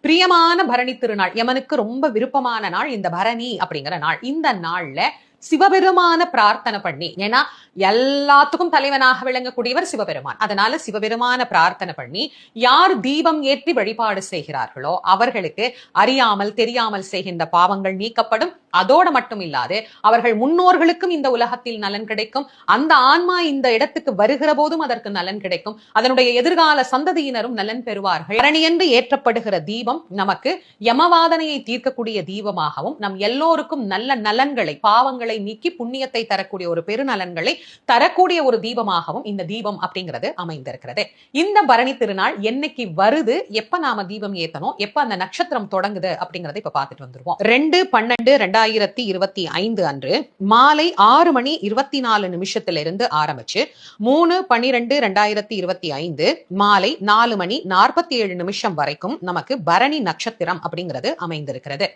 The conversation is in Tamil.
பிரியமான பரணி திருநாள். யமனுக்கு ரொம்ப விருப்பமான நாள் இந்த பரணி அப்படிங்கிற நாள். இந்த நாள்ல சிவபெருமான பிரார்த்தனை பண்ணி ஏன்னா எல்லாத்துக்கும் தலைவனாக விளங்கக்கூடியவர் சிவபெருமான். அதனால சிவபெருமான பிரார்த்தனை பண்ணி யார் தீபம் ஏற்றி வழிபாடு செய்கிறார்களோ அவர்களுக்கு அறியாமல் தெரியாமல் செய்கின்ற பாவங்கள் நீக்கப்படும். அதோடு மட்டும் இல்லாது அவர்கள் முன்னோர்களுக்கும் இந்த உலகத்தில் நலன் கிடைக்கும். அந்த ஆன்மா இந்த இடத்துக்கு வருகிற போதும் அதற்கு நலன் கிடைக்கும். அதனுடைய எதிர்கால சந்ததியினரும் நலன் பெறுவார்கள். அரணியன்று ஏற்றப்படுகிற தீபம் நமக்கு யமவாதனையை தீர்க்கக்கூடிய தீபமாகவும் நம் எல்லோருக்கும் நல்ல நலன்களை பாவங்களை நீக்கி புண்ணியத்தை தரக்கூடிய ஒரு பெருநலன்களை தரக்கூடிய ஒரு தீபமாகவும் இந்த தீபம் அப்படிங்கிறது அமைந்திருக்கிறது. இந்த பரணி திருநாள் என்னைக்கு வருது? எப்ப நாம தீபம் ஏத்தணும்? எப்ப அந்த நட்சத்திரம் தொடங்குது அப்படிங்கறத இப்ப பாத்துட்டு வந்துருவோம். ரெண்டு பன்னெண்டு ரெண்டாயிரத்தி இருபத்தி ஐந்து அன்று மாலை ஆறு மணி இருபத்தி நாலு நிமிஷத்திலிருந்து ஆரம்பிச்சு மூணு பன்னிரெண்டு ரெண்டாயிரத்தி இருபத்தி ஐந்து மாலை நாலு மணி நாற்பத்தி ஏழு நிமிஷம் வரைக்கும் நமக்கு பரணி நட்சத்திரம் அப்படிங்கிறது அமைந்திருக்கிறது.